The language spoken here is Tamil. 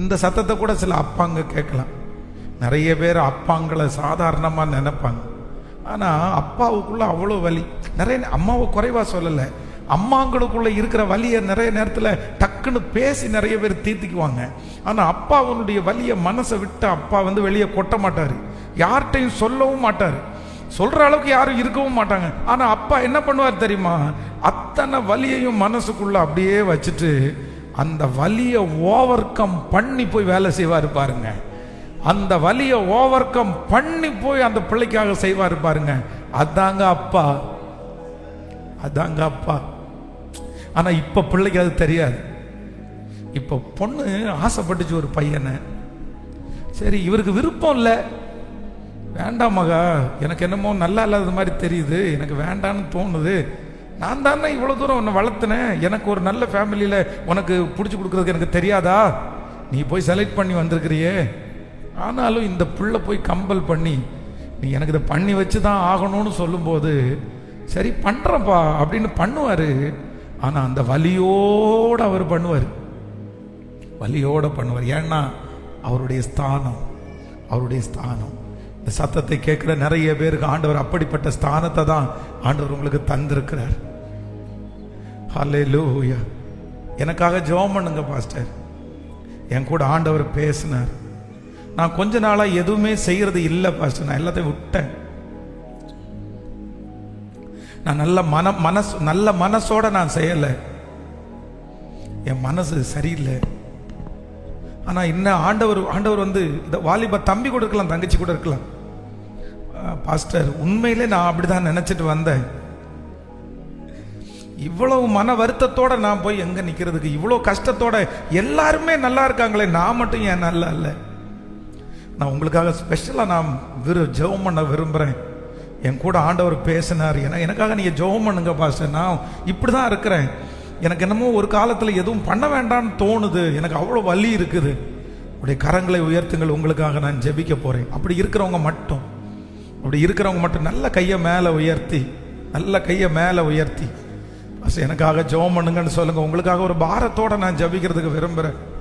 இந்த சத்தத்தை கூட சில அப்பாங்க கேட்கலாம். நிறைய பேர் அப்பாங்களை சாதாரணமாக நினைப்பாங்க. ஆனால் அப்பாவுக்குள்ள அவ்வளோ வலி. நிறைய அம்மாவை குறைவாக சொல்லலை. அம்மாங்களுக்குள்ள இருக்கிற வலியை நிறைய நேரத்தில் டக்குன்னு பேசி நிறைய பேர் தீர்த்திக்குவாங்க. ஆனால் அப்பாவனுடைய வலியை மனசை விட்டு அப்பா வந்து வெளியே கொட்ட மாட்டார். யார்கிட்டையும் சொல்லவும் மாட்டார். சொல்கிற அளவுக்கு யாரும் இருக்கவும் மாட்டாங்க. ஆனால் அப்பா என்ன பண்ணுவார் தெரியுமா? அத்தனை வலியையும் மனசுக்குள்ளே அப்படியே வச்சுட்டு அந்த வலியை ஓவர் கம் பண்ணி போய் வேலை செய்வார் பாருங்க. அந்த வலியை ஓவர் கம் பண்ணி போய் அந்த பிள்ளைக்காக செய்வார் பாருங்க. அதாங்க அப்பா. அதாங்க அப்பா. ஆனா இப்ப பிள்ளைக்கு அது தெரியாது. இப்ப பொண்ணு ஆசைப்பட்டுச்சு ஒரு பையனை. சரி இவருக்கு விருப்பம் இல்லை. வேண்டாம் மகா எனக்கு என்னமோ நல்லா இல்லாத மாதிரி தெரியுது. எனக்கு வேண்டான்னு தோணுது. நான் தானே இவ்வளோ தூரம் உன்னை வளர்த்துனேன். எனக்கு ஒரு நல்ல ஃபேமிலியில் உனக்கு பிடிச்சி கொடுக்குறதுக்கு எனக்கு தெரியாதா? நீ போய் செலக்ட் பண்ணி வந்திருக்கிறியே. ஆனாலும் இந்த பிள்ளை போய் கம்பல் பண்ணி நீ எனக்கு இதை பண்ணி வச்சு தான் ஆகணும்னு சொல்லும்போது சரி பண்ணுறப்பா அப்படின்னு பண்ணுவார். ஆனால் அந்த வலியோடு அவர் பண்ணுவார். வலியோட பண்ணுவார். ஏன்னா அவருடைய ஸ்தானம் அவருடைய ஸ்தானம். இந்த சத்தத்தை கேட்குற நிறைய பேருக்கு ஆண்டவர் அப்படிப்பட்ட ஸ்தானத்தை தான் ஆண்டவர் உங்களுக்கு தந்திருக்கிறார். ஹalleluya எனக்காக ஜெபம் பண்ணுங்க பாஸ்டர் என் கூட ஆண்டவர் பேசினார். நான் கொஞ்ச நாளாக எதுவுமே செய்கிறது இல்லை பாஸ்டர் நான் எல்லாத்தையும் விட்டேன். நான் நல்ல மன மனசு நல்ல மனசோட நான் செய்யலை. என் மனசு சரியில்லை. ஆனால் என்ன ஆண்டவர் ஆண்டவர் வந்து இந்த வாலிப தம்பி கூட இருக்கலாம் தங்கச்சி கூட இருக்கலாம். பாஸ்டர் உண்மையிலே நான் அப்படிதான் நினச்சிட்டு வந்தேன். இவ்வளவு மன வருத்தத்தோட நான் போய் எங்க நிக்கிறதுக்கு? இவ்வளவு கஷ்டத்தோட எல்லாருமே நல்லா இருக்காங்களே நான் மட்டும் ஏன் நல்லா இல்லை? நான் உங்களுக்காக ஸ்பெஷலாக நான் விரு ஜெபம் பண்ண விரும்புகிறேன் என் கூட ஆண்டவர் பேசினார். ஏன்னா எனக்காக நீங்கள் ஜெபம் பண்ணுங்க பாஸ்டர். நான் இப்படி தான் இருக்கிறேன். எனக்கு என்னமோ ஒரு காலத்தில் எதுவும் பண்ண வேண்டாம்னு தோணுது. எனக்கு அவ்வளோ வலி இருக்குது. உடைய கரங்களை உயர்த்துங்கள். உங்களுக்காக நான் ஜெபிக்க போகிறேன் அப்படி இருக்கிறவங்க மட்டும். அப்படி இருக்கிறவங்க மட்டும் நல்ல கையை மேலே உயர்த்தி நல்ல கையை மேலே உயர்த்தி. எனக்காக ஜெபம் பண்ணுங்கன்னு சொல்லுங்க. உங்களுக்காக ஒரு பாரத்தோட நான் ஜெபிக்கிறதுக்கு விரும்புகிறேன்